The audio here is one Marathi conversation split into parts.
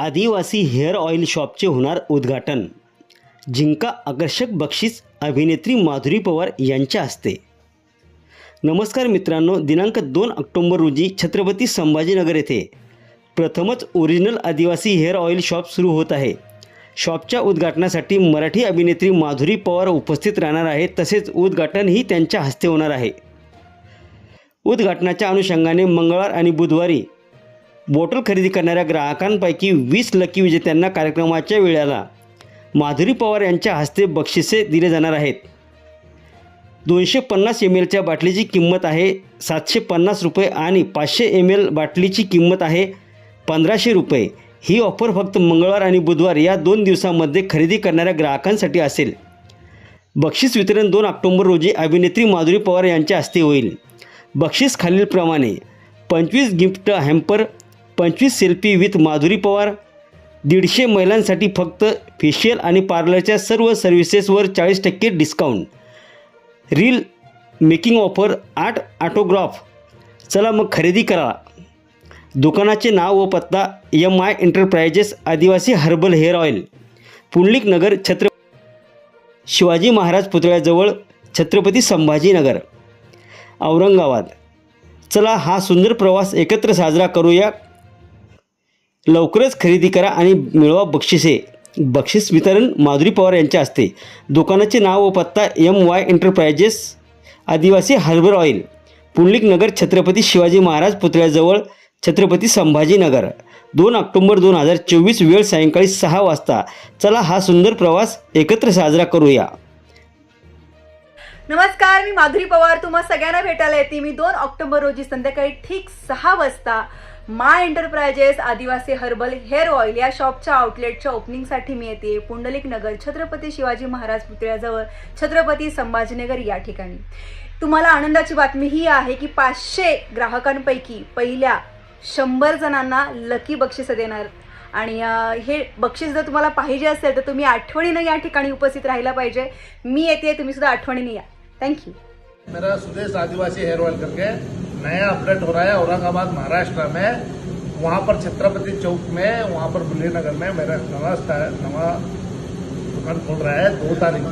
आदिवासी हेअर ऑइल शॉपचे होणार उद्घाटन. जिंका आकर्षक बक्षीस अभिनेत्री माधुरी पवार यांच्या हस्ते. नमस्कार मित्रांनो दिनांक दोन ऑक्टोंबर रोजी छत्रपती संभाजीनगर येथे प्रथमच ओरिजिनल आदिवासी हेअर ऑइल शॉप सुरू होत आहे. शॉपच्या उद्घाटनासाठी मराठी अभिनेत्री माधुरी पवार उपस्थित राहणार आहे तसेच उद्घाटनही त्यांच्या हस्ते होणार आहे. उद्घाटनाच्या अनुषंगाने मंगळवार आणि बुधवारी बॉटल खरेदी करणाऱ्या ग्राहकांपैकी वीस लकी विजेत्यांना कार्यक्रमाच्या वेळेला माधुरी पवार यांच्या हस्ते बक्षिसे दिले जाणार आहेत. दोनशे पन्नास एम एलच्या बाटलीची किंमत आहे सातशे पन्नास रुपये आणि पाचशे एम एल बाटलीची किंमत आहे पंधराशे रुपये. ही ऑफर फक्त मंगळवार आणि बुधवार या दोन दिवसांमध्ये खरेदी करणाऱ्या ग्राहकांसाठी असेल. बक्षीस वितरण दोन ऑक्टोंबर रोजी अभिनेत्री माधुरी पवार यांच्या हस्ते होईल. बक्षीस खालीलप्रमाणे पंचवीस गिफ्ट हॅम्पर पंचवीस सेल्फी विथ माधुरी पवार. दीडशे महिलांसाठी फक्त फेशियल आणि पार्लरच्या सर्व सर्व्हिसेसवर चाळीस टक्के डिस्काउंट रील मेकिंग ऑफर आठ ऑटोग्राफ चला मग खरेदी करा. दुकानाचे नाव व पत्ता M I enterprises Adivasi herbal hair oil. Pundalik Nagar छत्र शिवाजी महाराज पुतळ्याजवळ छत्रपती संभाजीनगर. औरंगाबाद. चला हा सुंदर प्रवास एकत्र साजरा करूया. लवकरच खरेदी करा आणि मिळवा बक्षिसे. बक्षीस वितरण माधुरी पवार यांच्या हस्ते. दुकानाचे नाव व पत्ता M Y enterprises Adivasi herbal oil Pundalik Nagar Chhatrapati Shivaji Maharaj पुतळ्याजवळ छत्रपती संभाजीनगर दोन ऑक्टोंबर दोन हजार चोवीस वेळ सायंकाळी सहा वाजता. चला हा सुंदर प्रवास एकत्र साजरा करूया. नमस्कार मी माधुरी पवार. तुम्हा सगळ्यांना भेटायला येते. मी दोन ऑक्टोबर रोजी संध्याकाळी ठीक सहा वाजता my enterprises Adivasi herbal hair oil या शॉपच्या आउटलेटच्या ओपनिंगसाठी मी येते. पुंडलिक नगर छत्रपती शिवाजी महाराज पुतळ्याजवळ छत्रपती संभाजीनगर या ठिकाणी. तुम्हाला आनंदाची बातमी ही आहे की पाचशे ग्राहकांपैकी पहिल्या शंभर जणांना लकी बक्षिसं देणार. आणि हे बक्षीस जर तुम्हाला पाहिजे असेल तर तुम्ही आठवणीनं या ठिकाणी उपस्थित राहायला पाहिजे. मी येते तुम्ही सुद्धा आठवणीने या. थँक्यू मेरा सुदेश आदिवासी हेयर ऑयल करके नया अपडेट हो रहा है, औरंगाबाद, महाराष्ट्र में। वहाँ पर छत्रपति चौक में, वहाँ पर बुल्ली नगर में मेरा नवा नवा दुकान खोल रहा है, दो तारीख।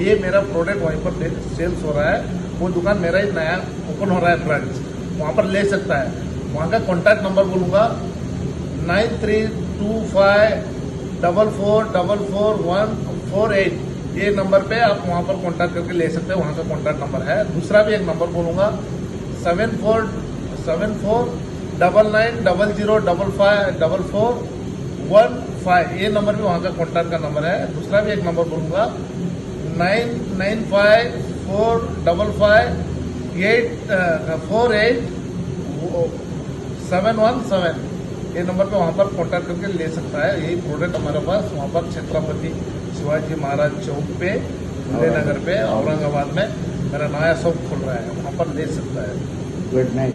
ये मेरा प्रोडक्ट वहीं पर सेल्स हो रहा है। वो दुकान मेरा ही नया ओपन हो रहा है ब्रांच वहाँ पर ले सकता है। वहाँ का कॉन्टैक्ट नंबर बोलूँगा nine three two five double four double four one four eight ये नंबर पे आप वहाँ पर कांटेक्ट करके ले सकते हैं, वहाँ का कांटेक्ट नंबर है। दूसरा भी एक नंबर बोलूँगा seven four seven four double nine double zero double five double four one five ये नंबर भी वहाँ का कांटेक्ट का नंबर है। दूसरा भी एक नंबर बोलूँगा nine nine five four double five eight four eight seven one seven ये नंबर पे वहाँ पर कांटेक्ट करके ले सकता है। यही प्रोडक्ट हमारे पास, वहाँ पर छत्रपति शिवाजी महाराज चौक पे नगर पे औरंगाबाद में मेरा नया शॉप खुल रहा है वहाँ पर ले सकता है गुड नाईट